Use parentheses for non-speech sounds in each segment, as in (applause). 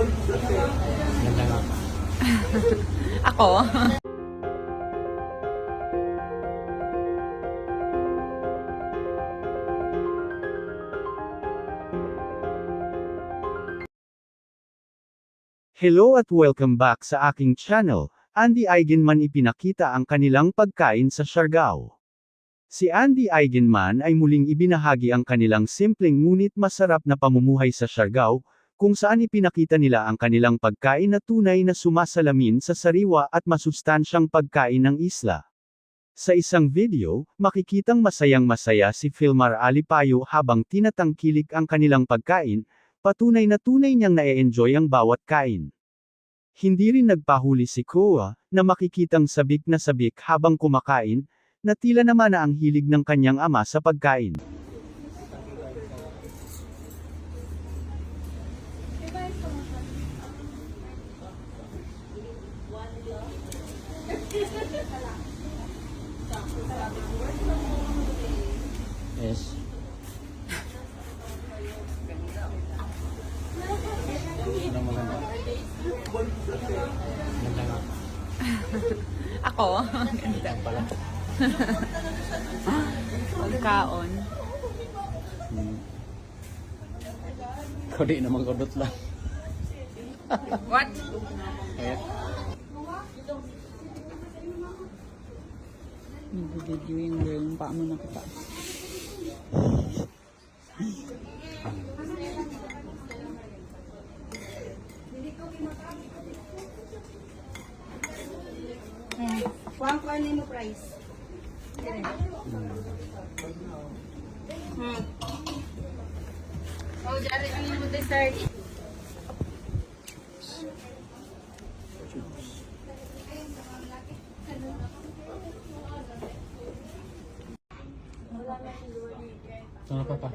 (laughs) Ako? Hello at welcome back sa aking channel. Andy Eigenman ipinakita ang kanilang pagkain sa Siargao. Si Andy Eigenman ay muling ibinahagi ang kanilang simpleng ngunit masarap na pamumuhay sa Siargao, kung saan ipinakita nila ang kanilang pagkain na tunay na sumasalamin sa sariwa at masustansyang pagkain ng isla. Sa isang video, makikitang masayang masaya si Filmar Alipayo habang tinatangkilik ang kanilang pagkain, patunay na tunay niyang na-enjoy ang bawat kain. Hindi rin nagpahuli si Koa, na makikitang sabik na sabik habang kumakain, na tila naman na ang hilig ng kanyang ama sa pagkain. (laughs) Ako? Ganda. Pagkaon. Hmm. Ikaw di naman kudot lang. What? Kaya, Nag-video yung girl yung paa mo nakita. Kuha ko ano mo price. Hmm. Oh, dari ano mo dessert? ano pa pa?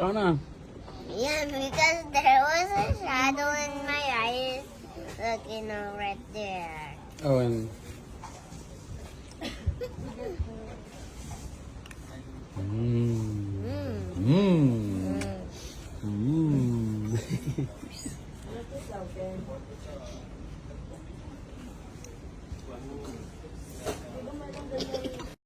Na. Yeah, because there was a shadow in my eyes looking right there. Oh, and (laughs)